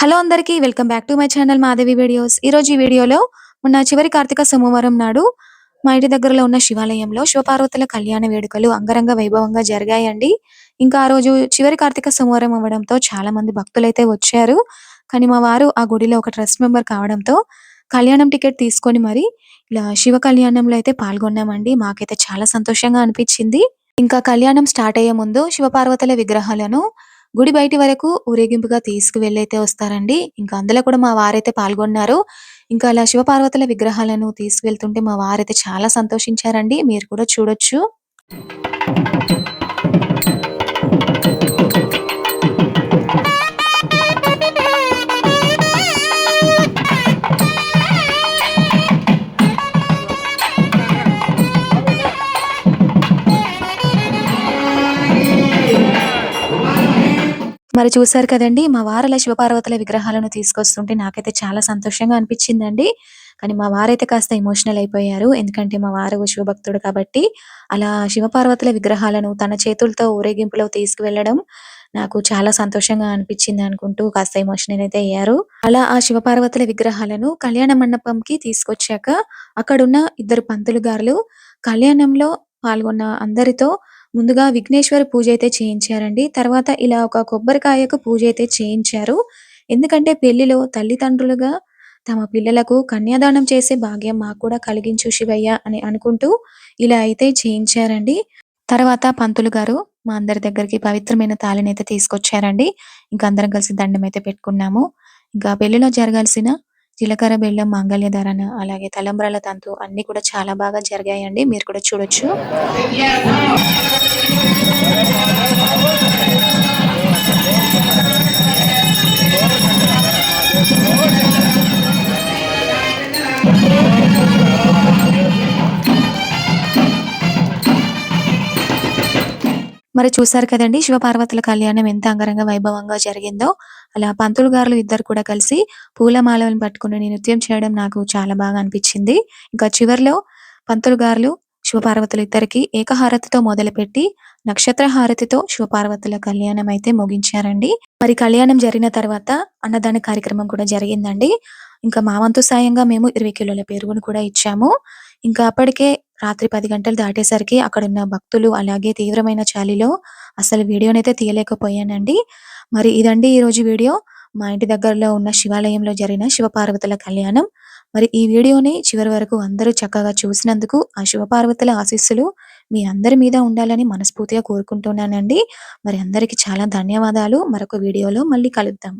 Hello అందరికీ welcome back to my channel Madhavi videos. ఈ రోజు ఈ వీడియోలో మొన్న చివరి కార్తీక సోమవారం నాడు మా ఇంటి దగ్గరలో ఉన్న శివాలయంలో శివపార్వతుల కళ్యాణ వేడుకలు అంగరంగ వైభవంగా జరిగాయండి. ఇంకా ఆ రోజు చివరి కార్తీక సోమవారం అవ్వడంతో చాలా మంది భక్తులైతే వచ్చారు. కానీ మా వారు ఆ గుడిలో ఒక ట్రస్ట్ మెంబర్ కావడంతో కళ్యాణం టికెట్ తీసుకొని మరి ఇలా శివ కళ్యాణంలో అయితే పాల్గొన్నామండి. మాకైతే చాలా సంతోషంగా అనిపించింది. ఇంకా కళ్యాణం స్టార్ట్ అయ్యే ముందు శివపార్వతుల విగ్రహాలను గుడి బయటి వరకు ఊరేగింపుగా తీసుకువెళ్ళైతే వస్తారండి. ఇంకా అందులో కూడా మా వారైతే పాల్గొన్నారు. ఇంకా అలా శివపార్వతుల విగ్రహాలను తీసుకెళ్తుంటే మా వారైతే చాలా సంతోషించారండి. మీరు కూడా చూడొచ్చు. మరి చూసారు కదండి మా వారల శివపార్వతుల విగ్రహాలను తీసుకొస్తుంటే నాకైతే చాలా సంతోషంగా అనిపించిందండి. కానీ మా వారైతే కాస్త ఎమోషనల్ అయిపోయారు. ఎందుకంటే మా వారు శివభక్తుడు కాబట్టి అలా శివపార్వతుల విగ్రహాలను తన చేతులతో ఊరేగింపులో తీసుకువెళ్ళడం నాకు చాలా సంతోషంగా అనిపించింది అనుకుంటూ కాస్త ఎమోషనల్ అయితే అయ్యారు. అలా ఆ శివపార్వతుల విగ్రహాలను కళ్యాణ మండపంకి తీసుకొచ్చాక అక్కడున్న ఇద్దరు పంతులు గారులు కళ్యాణంలో పాల్గొన్న అందరితో ముందుగా విఘ్నేశ్వర పూజ అయితే చేయించారండి. తర్వాత ఇలా ఒక కొబ్బరికాయకు పూజ అయితే చేయించారు. ఎందుకంటే పెళ్ళిలో తల్లిదండ్రులుగా తమ పిల్లలకు కన్యాదానం చేసే భాగ్యం మాకు కూడా కలిగించు శివయ్య అని అనుకుంటూ ఇలా అయితే చేయించారండి. తర్వాత పంతులు గారు మా అందరి దగ్గరికి పవిత్రమైన తాళిని అయితే తీసుకొచ్చారండి. ఇంకా అందరం కలిసి దండం అయితే పెట్టుకున్నాము. ఇంకా పెళ్ళిలో జరగాల్సిన జీలకర్ర బెల్లం మాంగళ్య ధారణ అలాగే తలంబ్రాల తంతు అన్ని కూడా చాలా బాగా జరిగాయండి. మీరు కూడా చూడొచ్చు. మరి చూసారు కదండి శివపార్వతుల కళ్యాణం ఎంత అంగరంగ వైభవంగా జరిగిందో. అలా పంతులు గారులు ఇద్దరు కూడా కలిసి పూలమాలను పట్టుకుని నృత్యం చేయడం నాకు చాలా బాగా అనిపించింది. ఇంకా చివర్లో పంతులు గారులు శివపార్వతులు ఇద్దరికి ఏకహారతితో మొదలుపెట్టి నక్షత్ర హారతితో శివపార్వతుల కళ్యాణం అయితే ముగించారండి. మరి కళ్యాణం జరిగిన తర్వాత అన్నదాన కార్యక్రమం కూడా జరిగిందండి. ఇంకా మా వంతు సాయంగా మేము ఇరవై కిలోల పెరుగును కూడా ఇచ్చాము. ఇంకా అప్పటికే రాత్రి పది గంటలు దాటేసరికి అక్కడ ఉన్న భక్తులు అలాగే తీవ్రమైన చలిలో అసలు వీడియోనైతే తీయలేకపోయానండి. మరి ఇదండి ఈ రోజు వీడియో. మా ఇంటి దగ్గరలో ఉన్న శివాలయంలో జరిగిన శివపార్వతుల కళ్యాణం. మరి ఈ వీడియోని చివరి వరకు అందరూ చక్కగా చూసినందుకు ఆ శివపార్వతుల ఆశీస్సులు మీ అందరి మీద ఉండాలని మనస్ఫూర్తిగా కోరుకుంటున్నానండి. మరి అందరికి చాలా ధన్యవాదాలు. మరొక వీడియోలో మళ్ళీ కలుద్దాం.